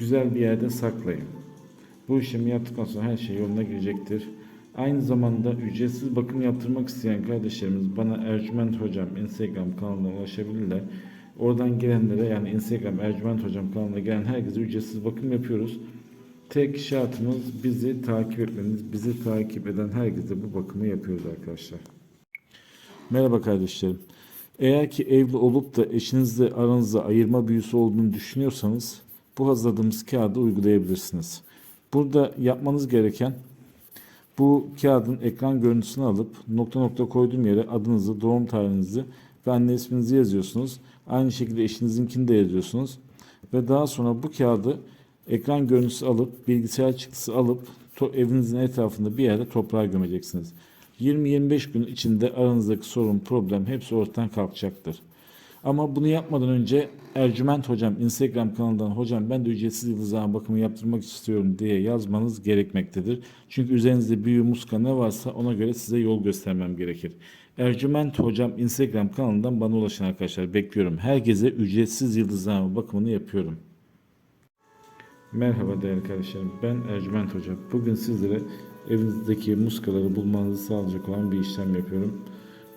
güzel bir yerde saklayın. Bu işlemi yaptıktan sonra her şey yoluna girecektir. Aynı zamanda ücretsiz bakım yaptırmak isteyen kardeşlerimiz bana Ercüment Hocam Instagram kanalına ulaşabilirler. Oradan gelenlere yani Instagram Ercüment Hocam kanalına gelen herkese ücretsiz bakım yapıyoruz. Tek şartımız bizi takip etmeniz. Bizi takip eden herkese bu bakımı yapıyoruz arkadaşlar. Merhaba kardeşlerim. Eğer ki evli olup da eşinizle aranızda ayırma büyüsü olduğunu düşünüyorsanız bu hazırladığımız kağıdı uygulayabilirsiniz. Burada yapmanız gereken bu kağıdın ekran görüntüsünü alıp nokta nokta koyduğum yere adınızı, doğum tarihinizi ve anne isminizi yazıyorsunuz. Aynı şekilde eşinizinkini de yazıyorsunuz. Ve daha sonra bu kağıdı ekran görüntüsü alıp bilgisayar çıktısı alıp evinizin etrafında bir yerde toprağa gömeceksiniz. 20-25 gün içinde aranızdaki sorun, problem hepsi ortadan kalkacaktır. Ama bunu yapmadan önce Ercüment Hocam Instagram kanalından hocam ben de ücretsiz yıldızlama bakımı yaptırmak istiyorum diye yazmanız gerekmektedir. Çünkü üzerinizde büyü muska ne varsa ona göre size yol göstermem gerekir. Ercüment Hocam Instagram kanalından bana ulaşın arkadaşlar. Bekliyorum. Herkese ücretsiz yıldızlama bakımını yapıyorum. Merhaba değerli kardeşlerim. Ben Ercüment Hoca. Bugün sizlere evinizdeki muskaları bulmanızı sağlayacak olan bir işlem yapıyorum.